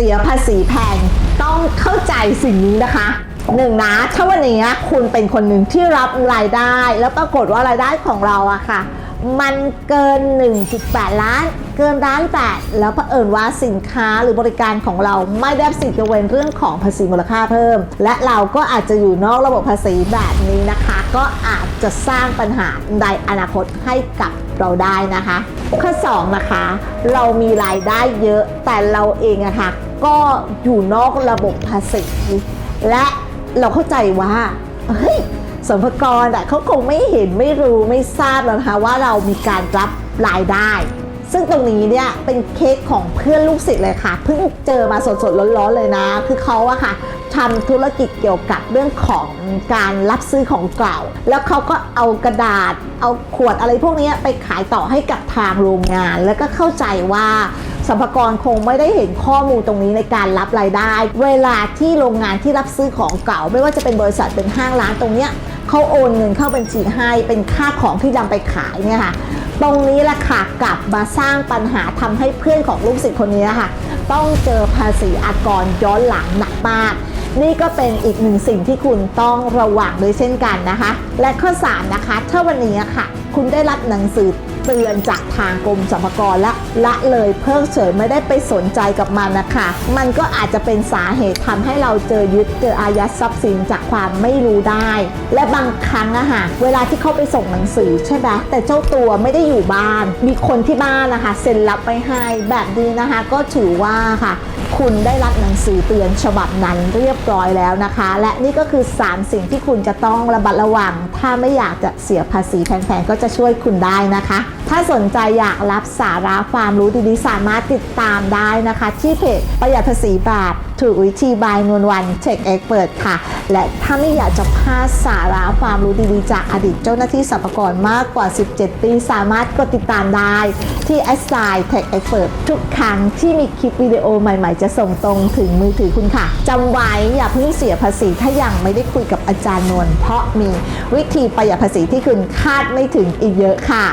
สียภาษีแพง ต้องเข้าใจสิ่งนี้นะคะหนึ่งนะถ้าวันนี้คุณเป็นคนหนึ่งที่รับรายได้ แล้วปรากฏว่ารายได้ของเราอะค่ะ มันเกิน 1.8 ล้าน เกินล้านแปดแล้วเผอิญว่าสินค้าหรือบริการของเราไม่ได้สิทธิ์ยกเว้นเรื่องของภาษีมูลค่าเพิ่ม และเราก็อาจจะอยู่นอกระบบภาษีแบบนี้นะคะ ก็อาจจะสร้างปัญหาในอนาคตให้กับเราได้นะคะ ข้อ2นะคะ เรามีรายได้เยอะแต่เราเองอะค่ะก็อยู่นอกระบบภาษีและเราเข้าใจว่าเฮ้ยสรรพากรอะเขาคงไม่เห็นไม่รู้ไม่ทราบแล้วนะคะว่าเรามีการรับรายได้ ซึ่งตรงนี้เนี่ยเป็นเคสของเพื่อนลูกศิษย์เลยค่ะ เพิ่งเจอมาสดๆร้อนๆเลยนะ คือเขาอะค่ะทำธุรกิจเกี่ยวกับเรื่องของการรับซื้อของเก่า แล้วเขาก็เอากระดาษ เอาขวดอะไรพวกนี้ไปขายต่อให้กับทางโรงงาน แล้วก็เข้าใจว่าสัมภากระคงไม่ได้เห็นข้อมูลตรงนี้ในการรับรายได้ เวลาที่โรงงานที่รับซื้อของเก่า ไม่ว่าจะเป็นบริษัทเป็นห้างร้านตรงเนี้ย เขาโอนเงินเข้าบัญชีให้เป็นค่าของที่นำไปขายเนี่ยค่ะ ตรงนี้แหละค่ะกลับมาสร้างปัญหาทำให้เพื่อนของลูกศิษย์คนนี้ค่ะต้องเจอภาษีอากรย้อนหลังหนักมาก นี่ก็เป็นอีกหนึ่งสิ่งที่คุณต้องระวังด้วยเช่นกันนะคะ และข้อ 3 นะคะ ถ้าวันนี้ค่ะ คุณได้รับหนังสือเตือนจากทางกรมสรรพากรและละเลยเพิกเฉยไม่ได้ไปสนใจกับมันนะคะ มันก็อาจจะเป็นสาเหตุทำให้เราเจอยึดเจออายัดทรัพย์สินจากความไม่รู้ได้ และบางครั้งอะค่ะเวลาที่เขาไปส่งหนังสือใช่ไหมแต่เจ้าตัวไม่ได้อยู่บ้าน มีคนที่บ้านนะคะ เซ็นรับไปให้แบบนี้นะคะ ก็ถือว่าค่ะ คุณได้รับหนังสือเตือนฉบับนั้นเรียบร้อยแล้วนะคะ และนี่ก็คือ 3 สิ่งที่คุณจะต้องระบัดระวัง ถ้าไม่อยากจะเสียภาษีแพงๆก็จะช่วยคุณได้นะคะ ถ้าสนใจอยากรับสาระความรู้ดีๆ สามารถติดตามได้นะคะ ที่เพจประหยัดภาษีบาท ถูกวิธีบายนวลวันเช็คเอ็กเปิดค่ะ และถ้าไม่อยากจะพลาดสาระความรู้ดีๆ จากอดีตเจ้าหน้าที่สรรพากรมากกว่า 17 ปี สามารถกดติดตามได้ที่ s อ i Tech Expert ทุกครั้งที่มีคลิปวิดีโอใหม่ๆ จะส่งตรงถึงมือถือคุณค่ะจำไว้อย่าเพิ่งเสียภาษีถ้ายังไม่ได้คุยกับอาจารย์นวลเพราะมีวิธีประหยัดภาษีที่คุณคาดไม่ถึงอีกเยอะค่ะ